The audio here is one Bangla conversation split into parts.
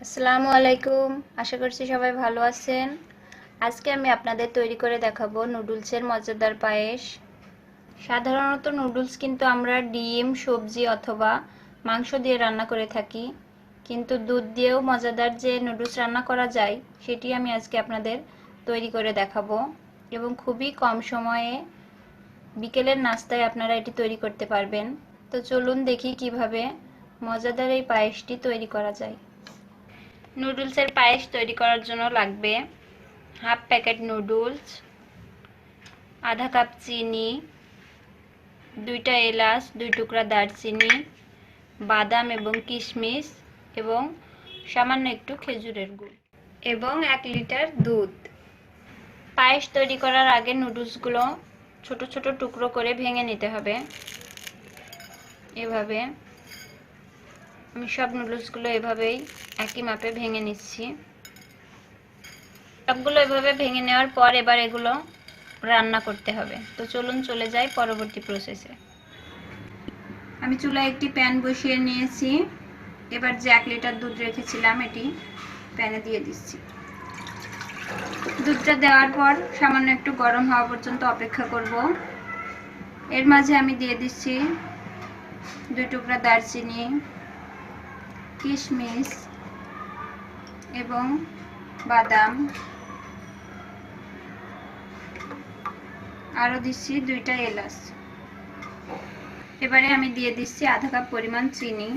আসসালামু আলাইকুম। আশা করছি সবাই ভালো আছেন। আজকে আমি আপনাদের তৈরি করে দেখাবো নুডলসের মজাদার পায়েস। সাধারণত নুডলস কিন্তু আমরা ডিম, সবজি অথবা মাংস দিয়ে রান্না করে থাকি। কিন্তু দুধ দিয়েও মজাদার যে নুডলস রান্না করা যায়, সেটি আমি আজকে আপনাদের তৈরি করে দেখাবো। এবং খুবই কম সময়ে বিকেলের নাস্তায় আপনারা এটি তৈরি করতে পারবেন। তো চলুন দেখি কীভাবে মজাদার এই পায়েসটি তৈরি করা যায়। নুডলসের পায়েস তৈরি করার জন্য লাগবে হাফ প্যাকেট নুডলস, আধা কাপ চিনি, দুইটা এলাচ, দুই টুকরা দারচিনি, বাদাম এবং কিশমিশ এবং সামান্য একটু খেজুরের গুড় এবং এক লিটার দুধ। পায়েস তৈরি করার আগে নুডলসগুলো ছোট ছোট টুকরো করে ভেঙে নিতে হবে। এভাবে আমি সব নুডলসগুলো এভাবেই একই মাপে ভেঙে নিচ্ছি। সবগুলো এভাবে ভেঙে নেওয়ার পর এবার এগুলো রান্না করতে হবে। তো চলুন চলে যাই পরবর্তী প্রসেসে আমি চুলায় একটি প্যান বসিয়ে নিয়েছি। এবার যে এক লিটার দুধ রেখেছিলাম, এটি প্যানে দিয়ে দিচ্ছি। দুধটা দেওয়ার পর সামান্য একটু গরম হওয়া পর্যন্ত অপেক্ষা করব। এর মাঝে আমি দিয়ে দিচ্ছি দুই টুকরা দারচিনি কিশমিশ এবং বাদাম। আরও দিচ্ছি দুইটা এলাচ। এবারে আমি দিয়ে দিচ্ছি আধা কাপ পরিমাণ চিনি।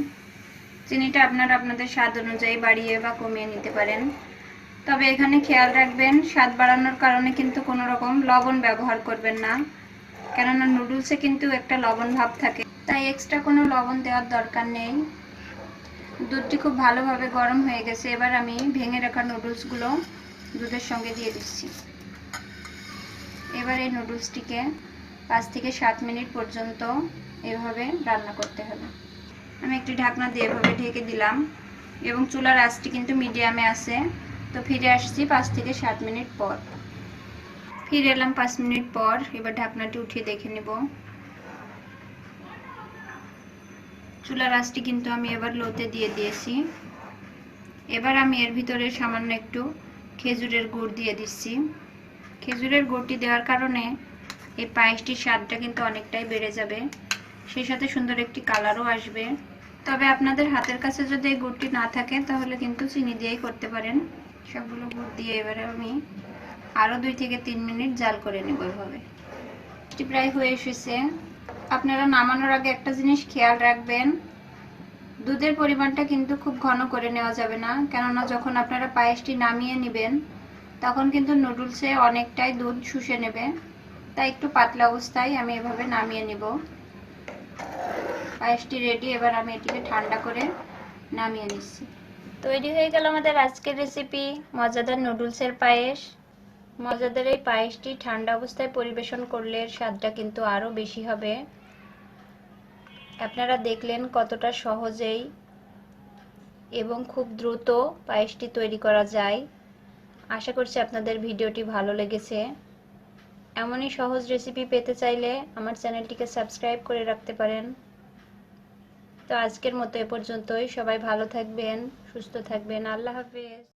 চিনিটা আপনারা আপনাদের স্বাদ অনুযায়ী বাড়িয়ে বা কমিয়ে নিতে পারেন। তবে এখানে খেয়াল রাখবেন, স্বাদ বাড়ানোর কারণে কিন্তু কোনো রকম লবণ ব্যবহার করবেন না। কেননা নুডলসে কিন্তু একটা লবণ ভাব থাকে। তাই এক্সট্রা কোনো লবণ দেওয়ার দরকার নেই। দুধটি খুব ভালোভাবে গরম হয়ে গেছে। এবার আমি ভেঙে রাখা নুডলসগুলো দুধের সঙ্গে দিয়ে দিচ্ছি। এবার এই নুডলসটিকে পাঁচ থেকে সাত মিনিট পর্যন্ত এভাবে রান্না করতে হবে। আমি একটি ঢাকনা দিয়ে এভাবে ঢেকে দিলাম এবং চুলার আঁচটি কিন্তু মিডিয়ামে আছে। তো ফিরে আসছি পাঁচ থেকে সাত মিনিট পর। ফিরে এলাম পাঁচ মিনিট পর। এবার ঢাকনাটি উঠিয়ে দেখে নেব। চুলার আঁচটি কিন্তু আমি এবার লোতে দিয়ে দিয়েছি। এবার আমি এর ভিতরে সামান্য একটু খেজুরের গুড় দিয়ে দিচ্ছি। খেজুরের গুড়টি দেওয়ার কারণে এই পায়েসটির স্বাদটা কিন্তু অনেকটাই বেড়ে যাবে। সেই সাথে সুন্দর একটি কালারও আসবে। তবে আপনাদের হাতের কাছে যদি এই গুড়টি না থাকে, তাহলে কিন্তু চিনি দিয়েই করতে পারেন। সবগুলো গুড় দিয়ে এবারে আমি আরও দুই থেকে তিন মিনিট জাল করে নেব এভাবে। প্রায় হয়ে এসেছে। আপনারা নামানোর আগে একটা জিনিস খেয়াল রাখবেন, দুধের পরিমাণটা কিন্তু খুব ঘন করে নেওয়া যাবে না, কেননা যখন আপনারা পায়েসটি নামিয়ে নেবেন, তখন কিন্তু নুডলসে অনেকটাই দুধ শুষে নেবে। তাই একটু পাতলা অবস্থায় আমি এভাবে নামিয়ে নিব। পায়েসটি রেডি এবার আমি এটিকে ঠান্ডা করে নামিয়ে নিচ্ছি। তৈরি হয়ে গেল আমাদের আজকের রেসিপি মজাদার নুডলসের পায়েস। মজাদার এই পায়েসটি ঠান্ডা অবস্থায় পরিবেশন করলে স্বাদটা কিন্তু আরও বেশি হবে। আপনারা দেখলেন কতটা সহজেই এবং খুব দ্রুত পায়েসটি তৈরি করা যায়। আশা করছি আপনাদের ভিডিওটি ভালো লেগেছে। এমনই সহজ রেসিপি পেতে চাইলে আমার চ্যানেলটিকে সাবস্ক্রাইব করে রাখতে পারেন। তো আজকের মতো এ পর্যন্তই। সবাই ভালো থাকবেন, সুস্থ থাকবেন। আল্লাহ হাফেজ।